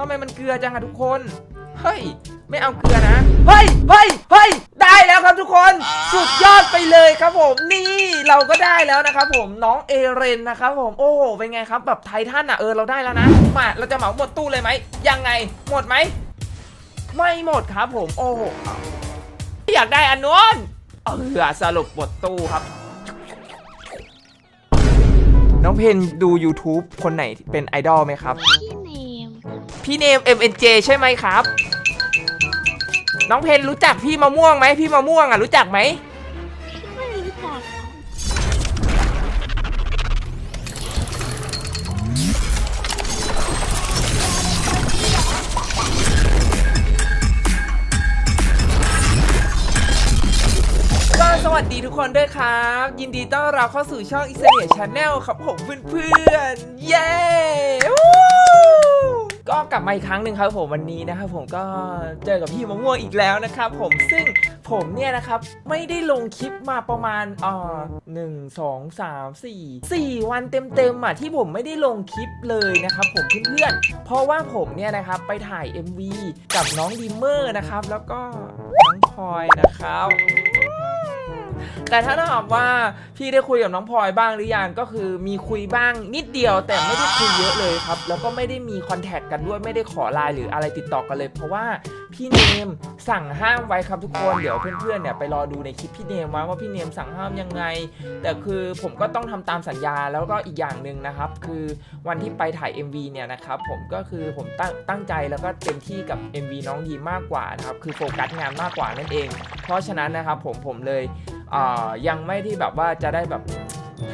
ทำไมมันเกลือจังอะทุกคน เฮ้ย ไม่เอาเกลือนะ เฮ้ย เฮ้ย เฮ้ย ได้แล้วครับทุกคน สุดยอดไปเลยครับผม นี่เราก็ได้แล้วนะครับผมน้องเอเรนนะครับผม โอ้โห เป็นไงครับแบบไททันอะเออเราได้แล้วนะ มาเราจะเหมาหมดตู้เลยไหม ยังไง หมดไหม ไม่หมดครับผม โอ้โห อยากได้อันนู้นเออสรุปหมดตู้ครับน้องเพนดู YouTube คนไหนเป็นไอดอลไหมครับ พี่เนม MNJ ใช่ไหมครับ น้องเพนรู้จักพี่มะม่วงไหมพี่มะม่วงอะรู้จักไหมไม่รู้จักก็สวัสดีทุกคนด้วยครับ ยินดีต้อนรับเข้าสู่ช่องอิสเนียชาแนลครับผมเพื่อนๆเย้วู้ ก็กลับมาอีกครั้งหนึ่งครับผมวันนี้นะครับผมก็เจอกับพี่มะม่วงอีกแล้วนะครับผมซึ่งผมเนี่ยนะครับไม่ได้ลงคลิปมาประมาณเอ่อหนึ่งสองสามสี่สี่วันเต็มๆอะที่ผมไม่ได้ลงคลิปเลยนะครับผมเพื่อนๆเพราะว่าผมเนี่ยนะครับไปถ่าย MV กับน้องดิมเมอร์นะครับแล้วก็น้องพลอยนะครับ แต่ถ้าถามว่าพี่ได้คุยกับน้องพลอยบ้างหรือยังก็คือมีคุยบ้างนิดเดียว แต่ไม่ได้คุยเยอะเลยครับ แล้วก็ไม่ได้มีคอนแทคกันด้วยไม่ได้ขอไลน์หรืออะไรติดต่อกันเลย เพราะว่าพี่เนมสั่งห้ามไว้ครับทุกคนเดี๋ยวเพื่อนๆเนี่ยไปรอดูในคลิปพี่เนมไว้ว่าพี่เนมสั่งห้ามยังไง แต่คือผมก็ต้องทำตามสัญญาแล้วก็อีกอย่างหนึ่งนะครับ คือวันที่ไปถ่าย MV เนี่ยนะครับผมก็คือผมตั้งตั้งใจแล้วก็เต็มที่กับ MV น้องดีมากกว่านะครับคือโฟกัสงานมากกว่านั่นเอง เพราะฉะนั้นนะครับผมผมเลย ยังไม่ที่แบบว่าจะได้แบบ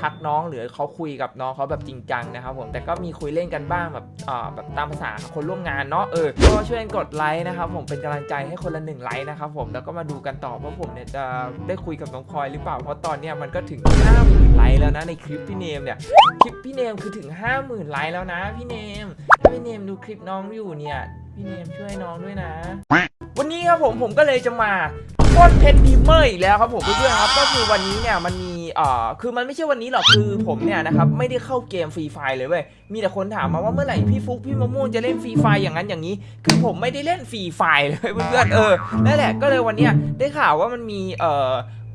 ทักน้องหรือเขาคุยกับน้องเขาแบบจริงจังนะครับผมแต่ก็มีคุยเล่นกันบ้างแบบอ่าแบบตามภาษาคนร่วมงานเนาะเออก็ช่วยกดไลค์นะครับผมเป็นกำลังใจให้คนละหนึ่งไลค์นะครับผมแล้วก็มาดูกันต่อว่าผมเนี่ยจะได้คุยกับน้องพลอยหรือเปล่าเพราะตอนเนี้ยมันก็ถึง5 0,000ไลค์แล้วนะในคลิปพี่เนมเนี่ยคลิปพี่เนมคือถึง50,000ไลค์แล้วนะพี่เนมถ้าพี่เนมดูคลิปน้องอยู่เนี่ยพี่เนมช่วยน้องด้วยนะ วันนี้ครับผมผมก็เลยจะมา ปล้นเพชรดีเมอร์อีกแล้วครับผมเพื่อนๆครับก็คือวันนี้เนี่ยมันมีเอ่อคือมันไม่ใช่วันนี้หรอกคือผมเนี่ยนะครับไม่ได้เข้าเกมฟรีไฟเลยเว้ยมีแต่คนถามมาว่าเมื่อไหร่พี่ฟุกพี่มะม่วงจะเล่นฟรีไฟอย่างนั้นอย่างนี้ คือผมไม่ได้เล่นฟรีไฟเลยเพื่อนๆเออนั่นแหละก็เลยวันเนี้ยได้ข่าวว่ามันมีเอ่อ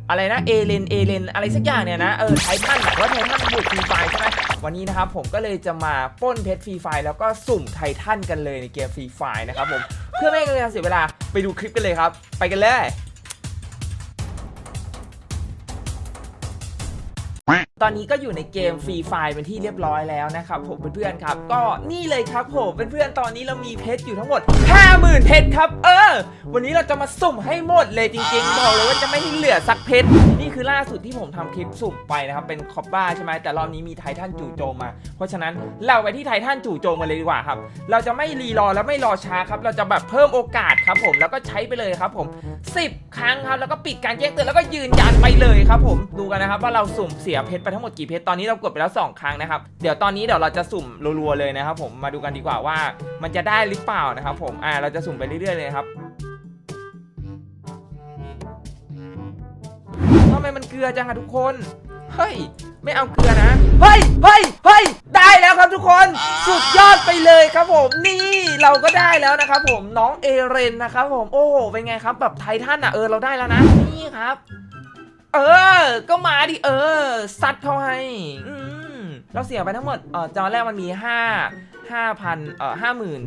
อะไรนะเอเลนเอเลนอะไรสักอย่างเนี่ยนะเออไททันว่าไททันบุกฟรีไฟใช่ไหมวันนี้นะครับผมก็เลยจะมาป้นเพชรฟรีไฟแล้วก็สุ่มไททันกันเลยในเกมฟรีไฟนะครับผมเพื่อไม่ให้การเสียเวลาไปดูคลิปกันเลยครับ ไปกันเลย ตอนนี้ก็อยู่ในเกมฟรีไฟเป็นที่เรียบร้อยแล้วนะครับผมเพื่อนๆครับ ก็นี่เลยครับผมเพื่อนๆตอนนี้เรามีเพชรอยู่ทั้งหมด 50,000เพชรครับ เออ วันนี้เราจะมาสุ่มให้หมดเลยจริงๆบอกเลยว่าจะไม่ให้เหลือสักเพชร คือล่าสุดที่ผมทำคลิปสุ่มไปนะครับ เป็นคอปบ้าใช่ไหมแต่รอบนี้มีไททันจู่โจมมา เพราะฉะนั้นเราไปที่ไททันจู่โจมกันเลยดีกว่าครับ เราจะไม่รีรอและไม่รอช้าครับ เราจะแบบเพิ่มโอกาสครับผมแล้วก็ใช้ไปเลยครับผม 10 ครั้งครับแล้วก็ปิดการแจ้งเตือนแล้วก็ยืนยันไปเลยครับผมดูกันนะครับว่าเราสุ่มเสียเพชรไปทั้งหมดกี่เพชรตอนนี้เรากดไปแล้ว 2 ครั้งนะครับเดี๋ยวตอนนี้เดี๋ยวเราจะสุ่มรัวๆเลยนะครับผมมาดูกันดีกว่าว่า มันจะได้หรือเปล่านะครับผมอ่าเราจะสุ่มไปเรื่อยๆเลยครับ ทำไมมันเกลือจังอะทุกคน เฮ้ย ไม่เอาเกลือนะ เฮ้ย เฮ้ย เฮ้ย ได้แล้วครับทุกคน สุดยอดไปเลยครับผม นี่เราก็ได้แล้วนะครับผม น้องเอเรนนะครับผม โอ้โห เป็นไงครับแบบไททันอะเออ เราได้แล้วนะ นี่ครับ เออ ก็มาดิเออ ซัดเขาให้ อืม เราเสียไปทั้งหมด เออจอแรกมันมีห้าห้าพันเอ่อห้าหมื่น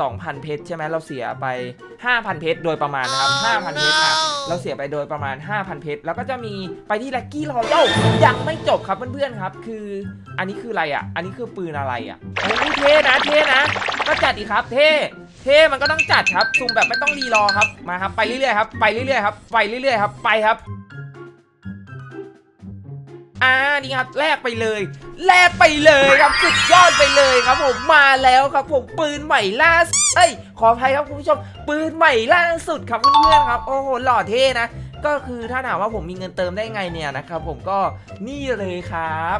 สองพันเพชรใช่ไหมเราเสียไปห้าพันเพชรโดยประมาณนะครับห้าพันเพชรอะเราเสียไปโดยประมาณ 5,000 เพชรแล้วก็จะมีไปที่ลักกี้รอยัลยังไม่จบครับเพื่อนๆครับ คืออันนี้คืออะไรอะ อันนี้คือปืนอะไรอะโอ้ยเท่นะเท่นะ ก็จัดดีครับ เท่เท่มันก็ต้องจัดครับซูมแบบไม่ต้องรีรอครับมาครับไปเรื่อยๆครับไปเรื่อยๆครับไปเรื่อยๆครับไปครับ อ่านี่ครับแลกไปเลยแลกไปเลยครับสุดยอดไปเลยครับผมมาแล้วครับผมปืนใหม่ล่าสุดเอ้ยขออภัยครับคุณผู้ชมปืนใหม่ล่าสุดครับเพื่อนๆครับโอ้โหหล่อเท่นะก็คือถ้าถามว่าผมมีเงินเติมได้ไงเนี่ยนะครับผมก็นี่เลยครับ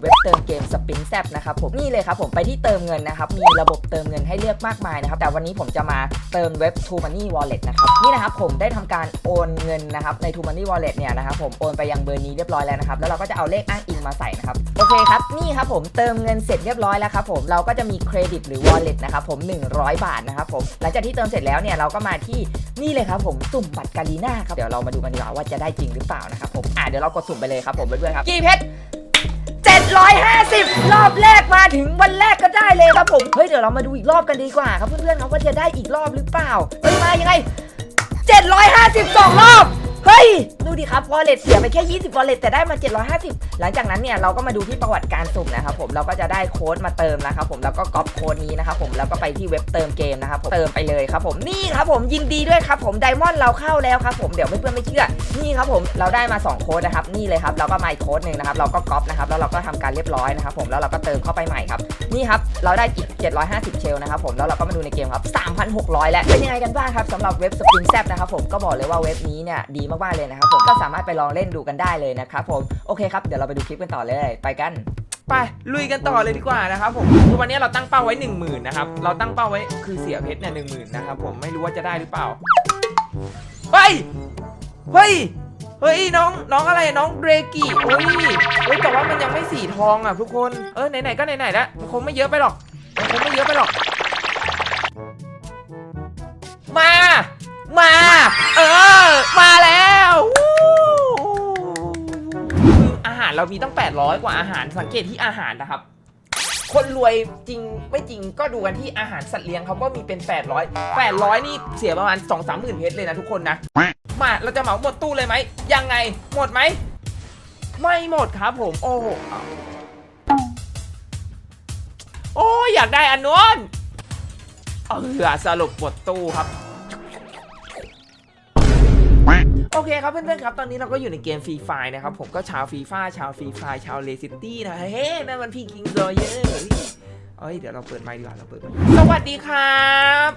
เว็บเติมเกมสปินแซบนะครับผมนี่เลยครับผมไปที่เติมเงินนะครับมีระบบเติมเงินให้เลือกมากมายนะครับแต่วันนี้ผมจะมาเติมเว็บ t o Money Wallet นะครับนี่นะครับผมได้ทำการโอนเงินนะครับใน t o Money Wallet เนี่ยนะครับผมโอนไปยังเบอร์นี้เรียบร้อยแล้วนะครับแล้วเราก็จะเอาเลขอ้างอิงมาใส่นะครับโอเคครับนี่ครับผมเติมเงินเสร็จเรียบร้อยแล้วครับผมเราก็จะมีเครดิตหรือ Wallet นะครับผม100 บาทนะครับผมหลังจากที่เติมเสร็จแล้วเนี่ยเราก็มาที่นี่เลยครับผมสุ่มบัตรกาลีน่าครับเดี๋ยวเรามาดูกันดีกว่าว่าจะได้จริงหรือเปล่านะครับผมอะเดี๋ยวเรากดสุ่มไปเลยครับผมเพื่อนๆครับกี่เพชร 150 รอบแรกมาถึงวันแรกก็ได้เลยครับผมเฮ้ยเดี๋ยวเรามาดูอีกรอบกันดีกว่าครับเพื่อนๆครับว่าจะได้อีกรอบหรือเปล่าเฮ้ยมายังไง752รอบ เฮ้ย ดูดิครับวอลเล็ตเสียไปแค่ 20วอลเล็ตแต่ได้มา 750 หลังจากนั้นเนี่ยเราก็มาดูที่ประวัติการสุ่มนะครับผมเราก็จะได้โค้ดมาเติมนะครับผมแล้วก็ก๊อปโค้ดนี้นะครับผมแล้วก็ไปที่เว็บเติมเกมนะครับผมเติมไปเลยครับผมนี่ครับผมยินดีด้วยครับผมไดมอนด์เราเข้าแล้วครับผมเดี๋ยวเพื่อนๆไม่เชื่อนี่ครับผมเราได้มา 2 โค้ดนะครับนี่เลยครับเราก็มาอีกโค้ดหนึ่งนะครับเราก็ก๊อปนะครับแล้วเราก็ทำการเรียบร้อยนะครับผมแล้วเราก็เติมเข้าไปใหม่ครับนี่ครับเราได้อีก750 เชลนะครับผมแล้วเราก็มาดูในเกมครับ3,600 แล้วเป็นยังไงกันบ้างครับสำหรับเว็บสปินแซบนะครับผมก็บอกเลยว่าเว็บนี้เนี่ยดีมากๆเลยนะครับผมก็สามารถไปลองเล่นดูกันได้เลยนะครับผมโอเคครับเดี๋ยวเราไปดูคลิปกันต่อเลยไปกันไปลุยกันต่อเลยดีกว่านะครับผมคือวันนี้เราตั้งเป้าไว้ 1 0,000นะครับเราตั้งเป้าไว้คือเสียเพชรเนี่ยหนึ่งหมื่นนะครับผมไม่รู้ว่าจะได้หรือเปล่าเฮ้ยเฮ้ยเฮ้ยน้องน้องอะไรน้องเดรกิโอ้ยเฮ้ยแต่ว่ามันยังไม่สีทองอะทุกคนเออไหนๆก็ไหนๆแล้วมันคงไม่เยอะไปหรอกมันคงไม่เยอะไปหรอก มา มา เออ มาแล้ว เรามีตั้ง 800 กว่าอาหารสังเกตที่อาหารนะครับ คนรวยจริงไม่จริงก็ดูกันที่อาหารสัตว์เลี้ยงครับว่ามีเป็น 800 800 นี่เสียประมาณ 2 3 หมื่นเพชรเลยนะทุกคนนะ มาเราจะเหมาหมดตู้เลยไหมยังไงหมดไหม ไม่หมดครับผม โอ้โหโอ้อยากได้อันนู้นเออสรุปหมดตู้ครับ โอเคครับเพื่อนๆครับ ตอนนี้เราก็อยู่ในเกมฟรีไฟนะครับผมก็ชาวฟรีไฟชาวฟรีไฟชาวเลซิตี้นะเฮ้นั่นมันพี่คิงโซเยอร์เอ้ยเดี๋ยวเราเปิดไมค์ดีกว่าเราเปิดไมค์สวัสดีครับ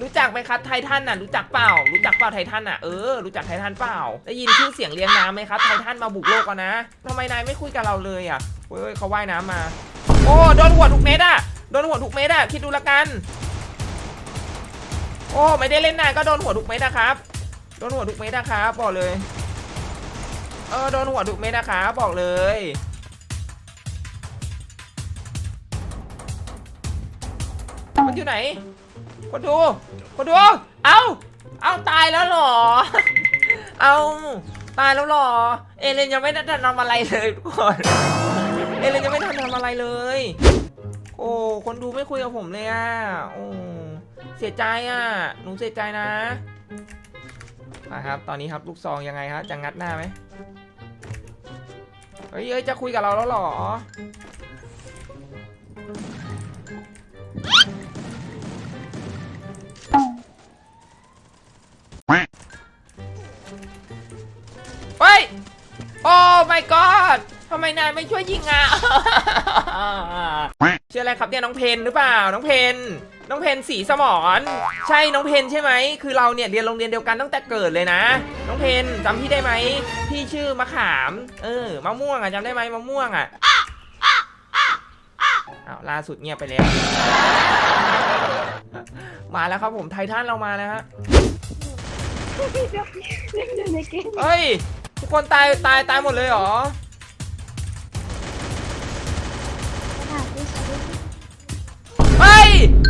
รู้จักไหมครับไททันน่ะรู้จักเปล่า รู้จักเปล่าไททันน่ะเออรู้จักไททันเปล่าได้ยินชื่อเสียงเรียงน้ำไหมครับไททันมาบุกโลกแล้วนะทำไมนายไม่คุยกับเราเลยอะเฮ้ยเขาว่ายน้ำมา โอ้โดนหัวทุกเม็ดอะโดนหัวทุกเม็ดอะคิดดูละกัน โอ้ไม่ได้เล่นนานก็โดนหัวทุกเม็ดนะครับ โดนหัวทุกเม็ดนะครับบอกเลย เออโดนหัวทุกเม็ดนะครับบอกเลยมันอยู่ไหนคนดูคนดู เอาเอาตายแล้วหรอ เอาตายแล้วหรอ เอเลนยังไม่ได้ทำอะไรเลยทุกคน เอเลนยังไม่ทันทำอะไรเลย โอ้ คนดูไม่คุยกับผมเลยอะ โอ้ เสียใจอะ หนูเสียใจนะ มาครับ ตอนนี้ครับลูกซองยังไงฮะจะงัดหน้าไหมเฮ้ยเอ้ยจะคุยกับเราแล้วหรอ เฮ้ย โอ้ my god ทำไมนายไม่ช่วยยิงอะ ชื่ออะไรครับเนี่ยน้องเพนหรือเปล่า น้องเพน น้องเพนสีสมอนใช่น้องเพนใช่ไหมคือเราเนี่ยเรียนโรงเรียนเดียวกันตั้งแต่เกิดเลยนะ น้องเพนจำพี่ได้ไหมพี่ชื่อมะขาม เออมะม่วงอะจำได้ไหมมะม่วงอะอ้าวล่าสุดเงียบไปแล้ว มาแล้วครับผมไททันเรามาแล้วฮะอยู่ในเกมเฮ้ยทุกคนตายตายตายหมดเลยเหรอ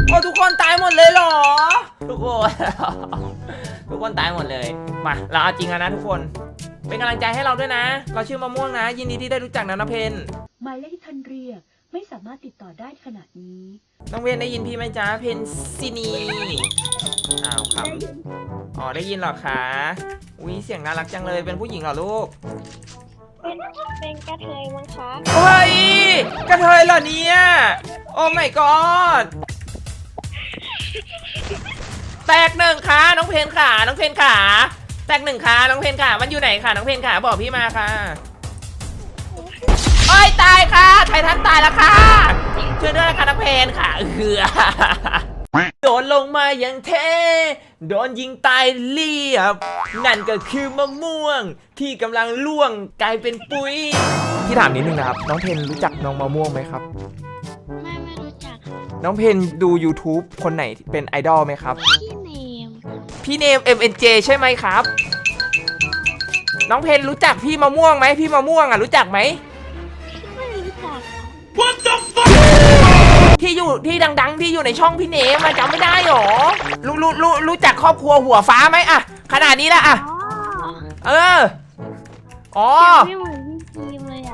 โอ้ทุกคนตายหมดเลยเหรอ ทุกคน ทุกคนตายหมดเลย มา เราเอาจริงแล้วนะทุกคน เป็นกำลังใจให้เราด้วยนะ เราชื่อมะม่วงนะ ยินดีที่ได้รู้จักนะนะเพนหมายเลขที่ท่านเรียกไม่สามารถติดต่อได้ขณะนี้ น้องเพนได้ยินพี่ไหมจ๊ะ เพนซินี อ้าวครับ อ๋อได้ยินเหรอคะอุ้ยเสียงน่ารักจังเลย เป็นผู้หญิงเหรอลูก เป็นเป็นกระเทยมั้งคะ เฮ้ย กระเทยเหรอเนี่ย โอ้ my god แตกหนึ่งค่ะน้องเพนขาน้องเพนขาแตกหนึ่งค่ะน้องเพนขามันอยู่ไหนค่ะน้องเพนขาบอกพี่มาค่ะโอ้ยตายค่ะไททันตายแล้วค่ะช่วยด้วยนะคะน้องเพนค่ะเอือโดนลงมาอย่างเท่โดนยิงตายเรียบ นั่นก็คือมะม่วงที่กำลังล่วงกลายเป็นปุ๋ยที่ถามนิดนึงนะครับ น้องเพนรู้จักน้องมะม่วงไหมครับ น้องเพนดู YouTube คนไหนเป็นไอดอลไหมครับ พี่เนมค่ะพี่เนม MNJ ใช่ไหมครับ น้องเพนรู้จักพี่มะม่วงไหมพี่มะม่วงอะรู้จักไหม ไม่รู้จักค่ะที่อยู่ที่ดัง ๆ ที่อยู่ในช่องพี่เนมอะจำไม่ได้หรอ รู้รู้รู้รู้จักครอบครัวหัวฟ้าไหมอะขนาดนี้ละอะอ๋อเออ อ๋อเสียงไม่เหมือนพี่ทีม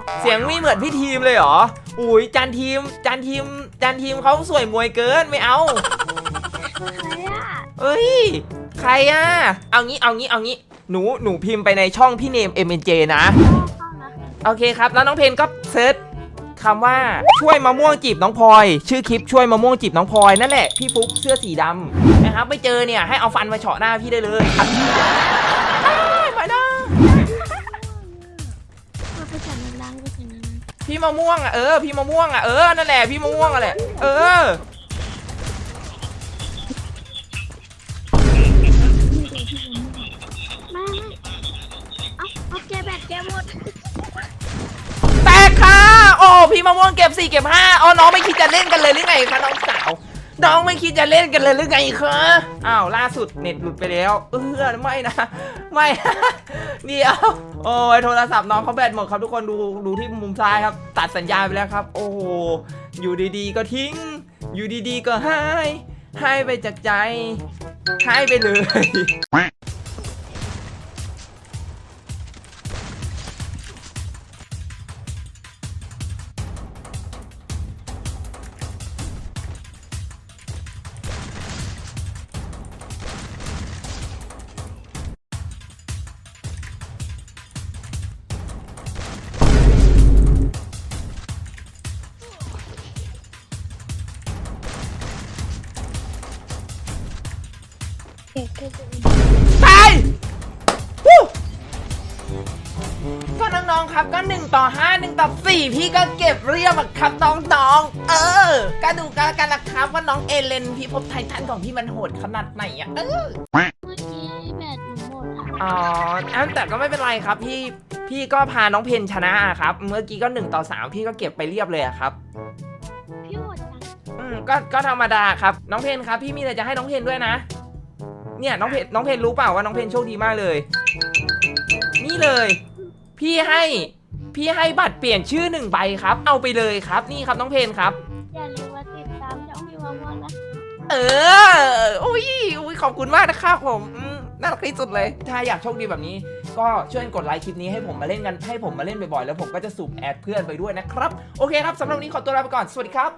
เลยอะเสียงไม่เหมือนพี่ทีมเลยเหรอ อุ้ยจันทีม จันทีม จันทีมเขาสวยมวยเกินไม่เอาใครอะเอ้ย ใครอะเอางี้ เอางี้ เอางี้ หนู หนูพิมพ์ไปในช่องพี่เนม MNJ นะเข้านะ โอเคครับ แล้วน้องเพนก็เซิร์ชคำว่าช่วยมะม่วงจีบน้องพลอย ชื่อคลิปช่วยมะม่วงจีบน้องพลอยนั่นแหละพี่ฟุกเสื้อสีดำนะครับไม่เจอเนี่ยให้เอาฟันมาเฉาะหน้าพี่ได้เลยได้มาได้ พี่มะม่วงอะเออพี่มะม่วงอะเออนั่นแหละพี่มะม่วงอะแหละเออๆไม่ไม่เอาเอาแกแบตแกหมดแตกค่ะโอ้พี่มะม่วงเก็บสี่เก็บห้าอ๋อน้องไม่คิดจะเล่นกันเลยหรือไงคะน้องสาว น้องไม่คิดจะเล่นกันเลยหรือไงคะอ้าวล่าสุดเน็ตหลุดไปแล้ว เออไม่นะ ไม่เดี๋ยวโอ้ยโทรศัพท์น้องเขาแบตหมดครับทุกคนดูดูที่มุมซ้ายครับ ตัดสัญญาณไปแล้วครับ โอ้โหอยู่ดีๆก็ทิ้ง อยู่ดีๆก็ให้ให้ไปจากใจให้ไปเลย ตายวู้ก็น้องๆครับก็ 1 ต่อ 5 1 ต่อ 4 พี่ก็เก็บเรียบอะครับน้องๆ เออ ก็ดูกันละกันละครับว่าน้องเอเลนพี่พบไททันของพี่มันโหดขนาดไหนอะเออ เมื่อกี้แบตหนูหมดค่ะอ๋ออันแต่ก็ไม่เป็นไรครับพี่ พี่ก็พาน้องเพนชนะอะครับ เมื่อกี้ก็ 1 ต่อ 3 พี่ก็เก็บไปเรียบเลยอะครับ พี่โหดจังอืมก็ก็ธรรมดาครับ น้องเพนครับ พี่มีอะไรจะให้น้องเพนด้วยนะ เนี่ยน้องเพนน้องเพนรู้เปล่าว่าน้องเพนโชคดีมากเลย นี่เลย พี่ให้พี่ให้บัตรเปลี่ยนชื่อหนึ่งใบครับ เอาไปเลยครับนี่ครับน้องเพนครับ อย่าลืมมาติดตามช่องพี่มะม่วงนะเอออุ้ยอุ้ยขอบคุณมากนะครับผมอืมน่ารักที่สุดเลย ถ้าอยากโชคดีแบบนี้ ก็ช่วยกดไลค์คลิปนี้ให้ผมมาเล่นกันให้ผมมาเล่นบ่อยๆแล้วผมก็จะสุ่มแอดเพื่อนไปด้วยนะครับ โอเคครับสำหรับวันนี้ขอตัวลาไปก่อนสวัสดีครับ